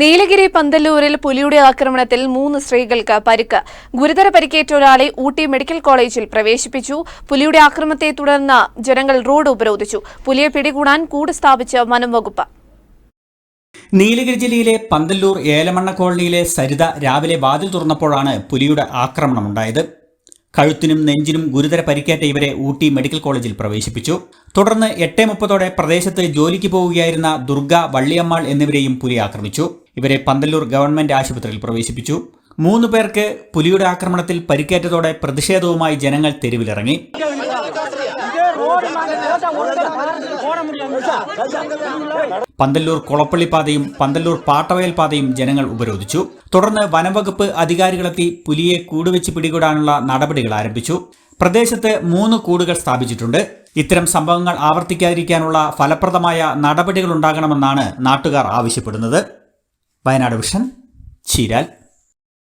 നീലഗിരി പന്തല്ലൂരിൽ പുലിയുടെ ആക്രമണത്തിൽ മൂന്ന് സ്ത്രീകൾക്ക് പരിക്ക്. ഗുരുതര പരിക്കേറ്റ ഒരാളെ ഊട്ടി മെഡിക്കൽ കോളേജിൽ പ്രവേശിപ്പിച്ചു. പുലിയുടെ ആക്രമണത്തെ തുടർന്ന് ജനങ്ങൾ റോഡ് ഉപരോധിച്ചു. പുലിയെ പിടികൂടാൻ കൂട് സ്ഥാപിച്ച വനം വകുപ്പ്. നീലഗിരി ജില്ലയിലെ പന്തല്ലൂർ ഏലമണ്ണ കോളനിയിലെ സരിത രാവിലെ വാതിൽ തുറന്നപ്പോഴാണ് പുലിയുടെ ആക്രമണമുണ്ടായത് കഴുത്തിനും നെഞ്ചിനും ഗുരുതര പരിക്കേറ്റ ഇവരെ ഊട്ടി മെഡിക്കൽ കോളേജിൽ പ്രവേശിപ്പിച്ചു. തുടർന്ന് എട്ട് മുപ്പതോടെ പ്രദേശത്ത് ജോലിക്ക് പോവുകയായിരുന്ന ദുർഗ വള്ളിയമ്മാൾ എന്നിവരെയും പുലി ആക്രമിച്ചു. ഇവരെ പന്തല്ലൂർ ഗവൺമെന്റ് ആശുപത്രിയിൽ പ്രവേശിപ്പിച്ചു. മൂന്ന് പേർക്ക് പുലിയുടെ ആക്രമണത്തിൽ പരിക്കേറ്റതോടെ പ്രതിഷേധവുമായി ജനങ്ങൾ തെരുവിലിറങ്ങി. പന്തല്ലൂർ കുളപ്പള്ളി പാതയും പന്തല്ലൂർ പാട്ടവയൽ പാതയും ജനങ്ങൾ ഉപരോധിച്ചു. തുടർന്ന് വനംവകുപ്പ് അധികാരികളെത്തി പുലിയെ കൂടുവെച്ച് പിടികൂടാനുള്ള നടപടികൾ ആരംഭിച്ചു. പ്രദേശത്ത് മൂന്ന് കൂടുകൾ സ്ഥാപിച്ചിട്ടുണ്ട്. ഇത്തരം സംഭവങ്ങൾ ആവർത്തിക്കാതിരിക്കാനുള്ള ഫലപ്രദമായ നടപടികൾ ഉണ്ടാകണമെന്നാണ് നാട്ടുകാർ ആവശ്യപ്പെടുന്നത്. വയനാട് വിഷൻ ചീരാൽ.